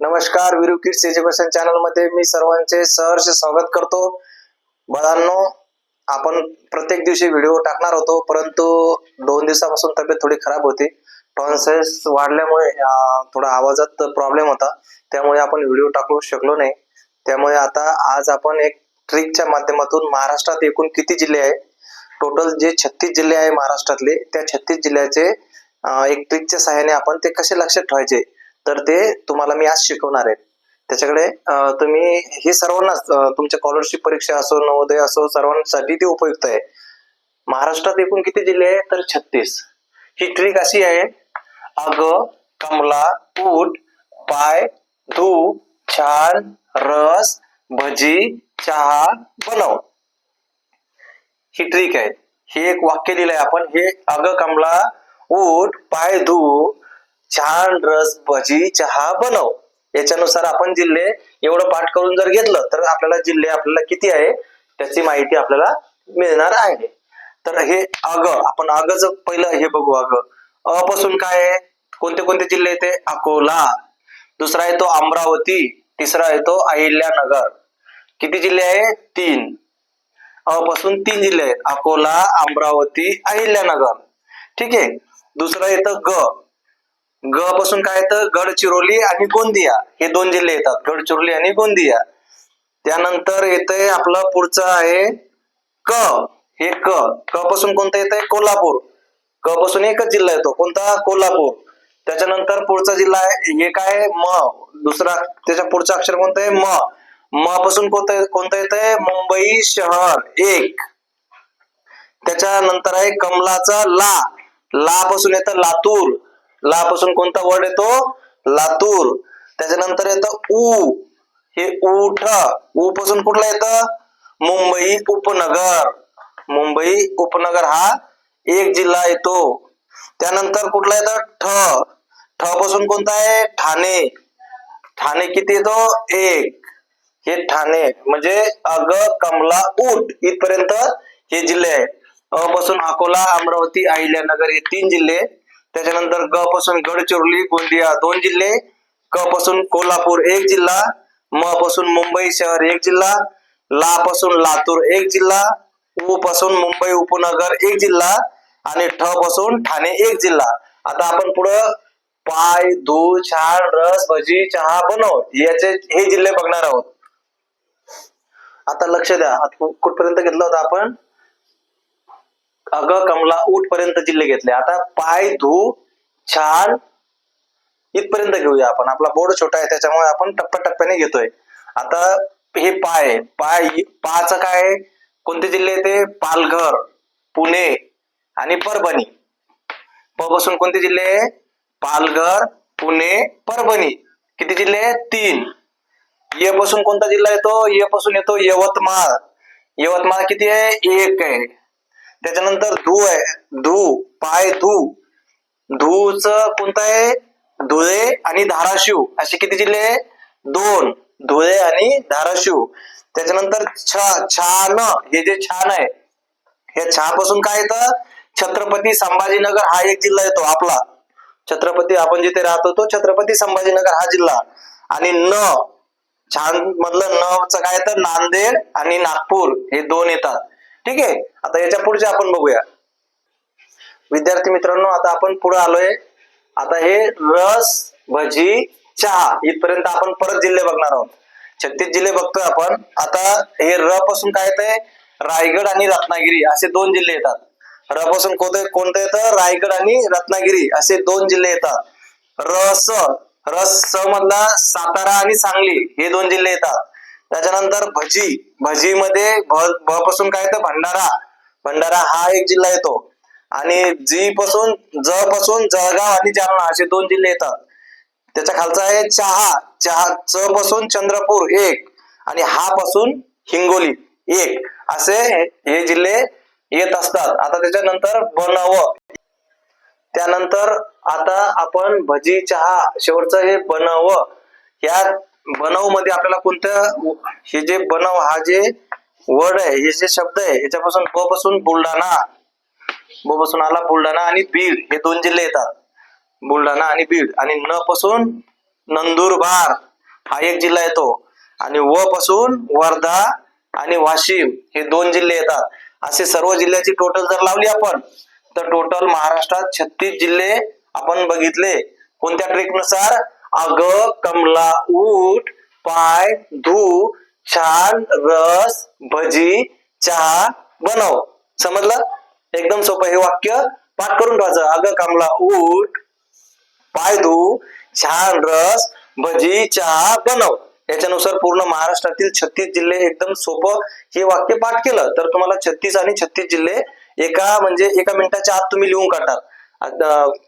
नमस्कार Veeru kids education चॅनलमध्ये मी सर्वांचे सहर्ष स्वागत करतो. बाळांनो आपण प्रत्येक दिवशी व्हिडिओ टाकणार होतो परंतु दोन दिवसापासून तब्येत थोडी खराब होती. टॉन्सेस वाढल्यामुळे थोडा आवाजात प्रॉब्लेम होता. त्यामुळे आपण व्हिडिओ टाकू शकलो नाही. त्यामुळे आता आज आपण एक ट्रिकच्या माध्यमातून महाराष्ट्रात एकूण किती जिल्हे आहे टोटल जे छत्तीस जिल्हे आहे महाराष्ट्रातले त्या छत्तीस जिल्ह्याचे एक ट्रिकच्या सहाय्याने आपण ते कसे लक्षात ठेवायचे? तर ते तुम्हाला मी आज शिकवणार आहे त्याच्याकडे तुम्ही हे सर्वांनाच तुमच्या स्कॉलरशिप परीक्षा असो नवोदय असो सर्वांसाठी ते उपयुक्त आहे. महाराष्ट्रात एकूण किती जिल्हे आहे तर छत्तीस. ही ट्रिक अशी आहे अग कमला ऊट पाय धू छान रस भजी चहा बनव. ही ट्रिक आहे. हे एक वाक्य दिलंय आपण. हे अग कमला उठ पाय धू छान रस भजी चहा बनव. याच्यानुसार आपण जिल्हे एवढं पाठ करून जर घेतलं तर आपल्याला जिल्हे आपल्याला किती आहे त्याची माहिती आपल्याला मिळणार आहे. तर हे अग आपण अगच पहिलं हे बघू अग. अपासून काय आहे? कोणते कोणते जिल्हे येते? अकोला. दुसरा येतो अमरावती. तिसरा येतो अहिल्यानगर. किती जिल्हे आहे? तीन. अपासून तीन जिल्हे आहेत. अकोला अमरावती अहिल्यानगर. ठीक आहे? दुसरं येतं ग. ग पासून काय येतं गडचिरोली आणि गोंदिया हे दोन जिल्हे येतात. गडचिरोली आणि गोंदिया. त्यानंतर येतंय आपलं पुढचं आहे क. हे क. क पासून कोणतं येतंय? कोल्हापूर. क पासून एकच जिल्हा येतो. कोणता? कोल्हापूर. त्याच्यानंतर पुढचा जिल्हा आहे हे काय? आहे? म. दुसरा त्याच्या पुढचं अक्षर कोणतं आहे? म. म पासून कोणतं कोणतं येतंय? मुंबई शहर. एक. त्याच्यानंतर आहे कमलाचा ला. ला पासून येतं लातूर. ला पासून कोणता वर्ड येतो? लातूर. त्याच्यानंतर येतं ऊ. हे उठ ऊ पासून कुठला येतं? मुंबई उपनगर. मुंबई उपनगर हा एक जिल्हा येतो. त्यानंतर कुठला येतं? ठ. ठ पासून कोणता आहे? ठाणे. ठाणे किती येतो? एक. हे ठाणे. म्हणजे अग कमला ऊट इथपर्यंत हे जिल्हे आहेत अ पासून अकोला अमरावती अहिल्यानगर हे तीन जिल्हे त्याच्यानंतर ग पासून गडचिरोली गोंदिया दोन जिल्हे क पासून कोल्हापूर एक जिल्हा म पासून मुंबई शहर एक जिल्हा ला पासून लातूर एक जिल्हा उ पासून मुंबई उपनगर एक जिल्हा आणि ठ पासून ठाणे एक जिल्हा. आता आपण पुढं पाय दूध छान रस भजी चहा बनव याचे हे जिल्हे बघणार आहोत. आता लक्ष द्या. आता कुठपर्यंत घेतलं होतं आपण? अग कमला उठ पर्यंत जिल्हे घेतले. आता पाय धू छान इथपर्यंत घेऊया आपण. आपला बोर्ड छोटा आहे त्याच्यामुळे आपण टप्प्याटप्प्याने घेतोय. आता हे पाय पाय पाच काय आहे? कोणते जिल्हे येते पालघर पुणे आणि परभणी. प पासून कोणते जिल्हे पालघर पुणे परभणी. किती जिल्हे तीन. ये पासून कोणता जिल्हा येतो? ये पासून येतो यवतमाळ. यवतमाळ किती आहे? एक आहे. त्याच्यानंतर धू आहे. धू पाय धू. धूच कोणतं आहे? धुळे आणि धाराशिव. असे किती जिल्हे आहे? दोन. धुळे आणि धाराशिव. त्याच्यानंतर छ छान. हे जे छान आहे हे छापासून काय येतं? छत्रपती संभाजीनगर हा एक जिल्हा येतो आपला. छत्रपती आपण जिथे राहतो तो छत्रपती संभाजीनगर हा जिल्हा. आणि न छान मधलं न च काय येतं? नांदेड आणि नागपूर हे दोन येतात. ठीक आहे? आता याच्या पुढचे आपण बघूया. विद्यार्थी मित्रांनो आता आपण पुढे आलोय. आता हे रस भजी चहा इथपर्यंत आपण परत जिल्हे बघणार आहोत. छत्तीस जिल्हे बघतोय आपण. आता हे र पासून काय येतंय? रायगड आणि रत्नागिरी असे दोन जिल्हे येतात. र पासून कोणते कोणतं येतं? रायगड आणि रत्नागिरी असे दोन जिल्हे येतात. रस रस स मधला सातारा आणि सांगली हे दोन जिल्हे येतात. त्याच्यानंतर भजी. भजीमध्ये भ भ पासून काय येतं? भंडारा. भंडारा हा एक जिल्हा येतो. आणि जी पासून ज पासून जळगाव आणि जालना असे दोन जिल्हे येतात. त्याच्या खालचा आहे चहा. चहा च पासून चंद्रपूर एक. आणि हा पासून हिंगोली एक. असे हे जिल्हे येत असतात. आता त्याच्यानंतर बनव. त्यानंतर आता आपण भजी चहा शेवटचं हे बनव. या बनवमध्ये आपल्याला कोणतं हे जे बनव हा जे वर्ड आहे हे जे शब्द आहे याच्यापासून ब पासून बुलढाणा. ब पासून आला बुलढाणा आणि बीड. हे दोन जिल्हे येतात. बुलढाणा आणि बीड. आणि न पासून नंदुरबार हा एक जिल्हा येतो. आणि व पासून वर्धा आणि वाशिम हे दोन जिल्हे येतात. असे सर्व जिल्ह्याची टोटल जर लावली आपण तर टोटल महाराष्ट्रात छत्तीस जिल्हे आपण बघितले. कोणत्या ट्रेकनुसार अग कमला ऊट पाय धू छान रस भजी चहा बनव. समजलं? एकदम सोपं हे वाक्य पाठ करून ठेवायचं. अग कमला ऊट पाय धू छान रस भजी चहा बनव. याच्यानुसार पूर्ण महाराष्ट्रातील छत्तीस जिल्हे एकदम सोपं हे वाक्य पाठ केलं. तर तुम्हाला छत्तीस आणि छत्तीस जिल्हे एका म्हणजे एका मिनिटाच्या आत तुम्ही लिहून काढतात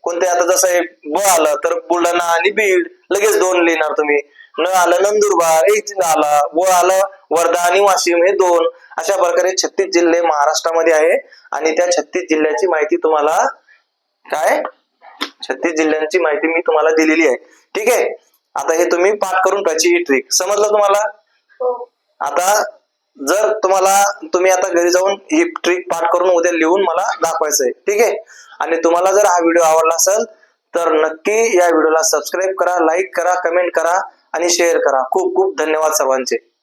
कोणते आता जसं हे ब आलं तर बुलढाणा आणि बीड लगेच दोन लिहिणार तुम्ही. न आलं नंदुरबार एक जिल्हा आला व आलं वर्धा आणि वाशिम हे दोन अशा प्रकारे छत्तीस जिल्हे महाराष्ट्रामध्ये आहे. आणि त्या छत्तीस जिल्ह्याची माहिती तुम्हाला काय? छत्तीस जिल्ह्यांची माहिती मी तुम्हाला दिलेली आहे. ठीक आहे? आता हे तुम्ही पाठ करून ठेवायची ही ट्रिक समजलं तुम्हाला? हो. आता जर तुम्हाला तुम्ही आता घरी जाऊन ही ट्रिक पाठ करून उद्या लिहून मला दाखवायचं आहे ठीक आहे? आणि तुम्हाला जर हा व्हिडिओ आवडला असेल तर नक्की या व्हिडिओला सबस्क्राईब करा लाईक करा कमेंट करा आणि शेअर करा. खूप खूप धन्यवाद सर्वांचे.